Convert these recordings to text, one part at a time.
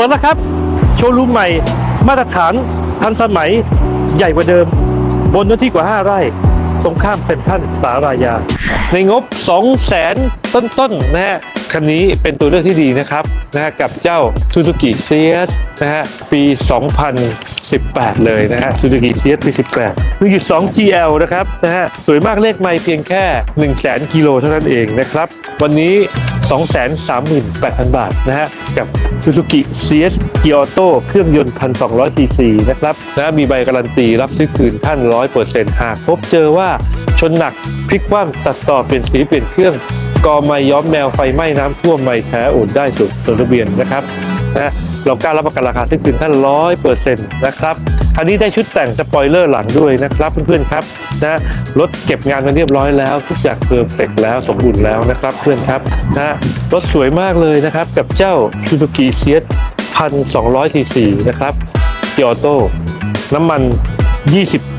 ปิดแล้วครับ โชว์รูมใหม่ มาตรฐานทันสมัยใหญ่กว่าเดิม บนเนื้อที่กว่า 5 ไร่ ตรงข้ามเซ็นทรัลสารายา ในงบ 2 0 0แสนต้นๆนะฮะ คันนี้เป็นตัวเลือกที่ดีนะครับนะฮะกับเจ้า Suzuki CS นะฮะปี 2018 เลยนะฮะ Suzuki CS ปี 18 1.2 GL นะครับนะฮะสวยมากเลขไม่เพียงแค่ 1 0 0 0 0แกิโลเท่านั้นเองนะครับ วันนี้ 238,000 บาทนะฮะกับ Suzuki CS g i o t o เครื่องยนต์ 1,200 cc นะครับนะมีใบการันตีรับซื้อคืนท่าน 100%หากพบเจอว่าชนหนักพลิกคว่ำตัดต่อเปลี่ยนสีเปลี่ยนเครื่อง กอไม้ย้อมแมวไฟไหม้น้ำท่วมไม่แท้โอนได้สุดตัวทะเบียนนะครับนะเรากล้ารับประกันราคาซื้อคืนท่าน100%นะครับอันนี้ได้ชุดแต่งสปอยเลอร์หลังด้วยนะครับเพื่อนๆครับนะรถเก็บงานกันเรียบร้อยแล้ว ทุกอย่างเพอร์เฟกแล้วสมบูรณ์แล้วนะครับเพื่อนครับนะรถสวยมากเลยนะครับกับเจ้า Suzuki CS 1,200 cc นะครับเกียโต้น้ำมัน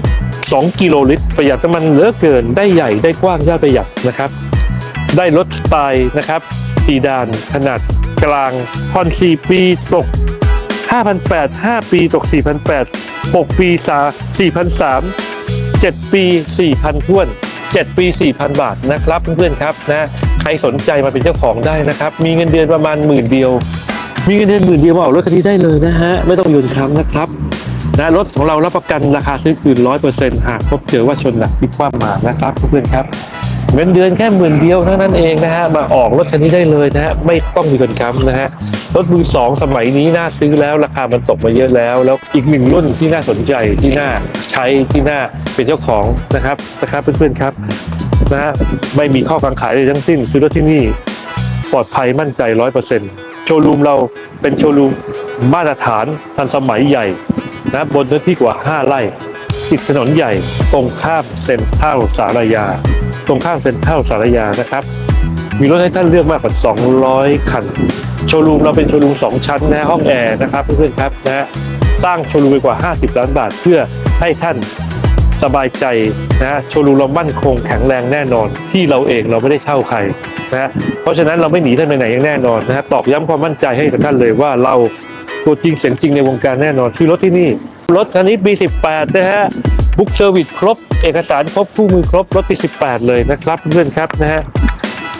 22กิโลลิตร ประหยัดน้ำมันเหลือเกินได้ใหญ่ได้กว้างยอดประหยัดนะครับ ได้รถสไตล์นะครับสีดานขนาดกลางผ่อน4ปีตก 5,800 5 ปีตก 4,800 6 ปีสา4,300 7 ปี 4,000ท้วน 7 ปี 4,000 บาทนะครับเพื่อนๆครับนะใครสนใจมาเป็นเจ้าของได้นะครับ มีเงินเดือนประมาณหมื่นเดียว มีเงินเดือนหมื่นเดียวมาออกรถคันนี้ได้เลยนะฮะ ไม่ต้องโยนค้ำนะครับนะรถของเรารับประกันราคาซื้อคืน 100%หากพบเจอว่าชนหนักพลิกคว่ำมานะครับเพื่อนๆครับ เงินเดือนแค่หมื่นเดียวเท่านั้นเองนะฮะมาออกรถคันนี้ได้เลยนะฮะไม่ต้องมีคนค้ำนะฮะรถมือสองสมัยนี้น่าซื้อแล้วราคามันตกมาเยอะแล้ว แล้วอีกหนึ่งรุ่นที่น่าสนใจที่น่าใช้ที่น่าเป็นเจ้าของนะครับนะครับเพื่อนๆครับนะฮะไม่มีข้อกังขายใดทั้งสิ้นซื้อรถที่นี่ปลอดภัยมั่นใจร้อยเปอร์เซ็นต์โชว์รูมเราเป็นโชว์รูมมาตรฐานทันสมัยใหญ่นะบนเนื้อที่กว่า 5 ไร่ติดถนนใหญ่ตรงข้ามเซ็นทรัลสารยา รงข้ามเซ็นทรัลสารยานะครับ มีรถให้ท่านเลือกมากกว่า 200 คัน โชว์รูมเราเป็นโชว์รูม 2 ชั้นนะห้องแอร์นะครับเพื่อนๆครับนะฮะสร้างโชว์รูมไปกว่า 50 ล้านบาท เพื่อให้ท่านสบายใจนะฮะโชว์รูมเรามั่นคงแข็งแรงแน่นอน ที่เราเองเราไม่ได้เช่าใครนะฮะเพราะฉะนั้นเราไม่หนีท่านไปไหนอย่างแน่นอนนะฮะตอกย้ำความมั่นใจให้กับท่านเลยว่าเราตัวจริงเสียงจริงในวงการแน่นอน คือรถที่นี่ รถคันนี้ปี 18 นะฮะ บุ๊กเซอร์วิสครบ เอกสารครบคู่มือครบ รถปี 18 เลยนะครับเพื่อนครับนะฮะ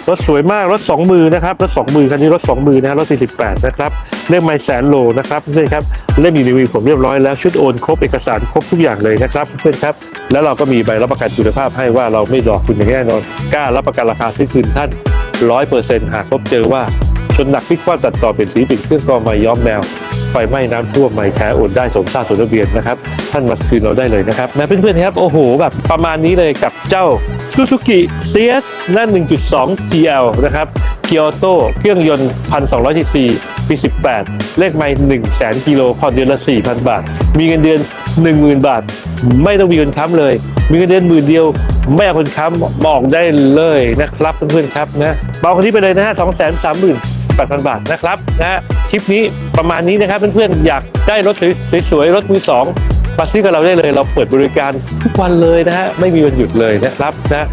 รถสวยมากรถ 2 มือนะครับรถ 2 มือคันนี้รถ 2 มือนะฮะรถ 48 นะครับเล่มไม้แสนโลนะครับเพื่อนครับเล่มอยู่ในมือผมเรียบร้อยแล้วชุดโอนครบเอกสารครบทุกอย่างเลยนะครับเพื่อนครับแล้วเราก็มีใบรับประกันคุณภาพให้ว่าเราไม่หลอกคุณอย่างแน่นอนกล้ารับประกันราคาซื้อคืนท่าน 100%หากพบเจอว่าชนหนักพลิกคว่ำตัดต่อเป็นสีปิดเครื่องกรองไม้ย้อมแมว ไฟไหม้น้ำท่วมไม่แท้โอนได้สมทราบสมทะเบียนนะครับ ท่านมาคืนเราได้เลยนะครับนะเพื่อนๆครับ โอ้โห แบบประมาณนี้เลยกับเจ้า Suzuki CS นั่น1.2 GL นะครับ g i o t o เครื่องยนต์ 1,200 cc ปี 18 เลขไม่1 0 0 0 0 0กิโลผ่อนเดือนละ 4,000 บาท มีเงินเดือน 10,000 บาท ไม่ต้องมีเงินค้ำเลย มีเงินเดือนหมื่นเดียว ไม่เอาคนค้ำบอกได้เลยนะครับเพื่อนๆครับนะเบาคนนี้ไปเลยนะฮะ2 3 0 0 0 0 8,000 บาทนะครับนะฮะคลิปนี้ประมาณนี้นะครับเพื่อนๆอยากได้รถสวยๆรถมือสองมาซื้อกับเราได้เลย เราเปิดบริการทุกวันเลยนะฮะไม่มีวันหยุดเลยนะครับนะ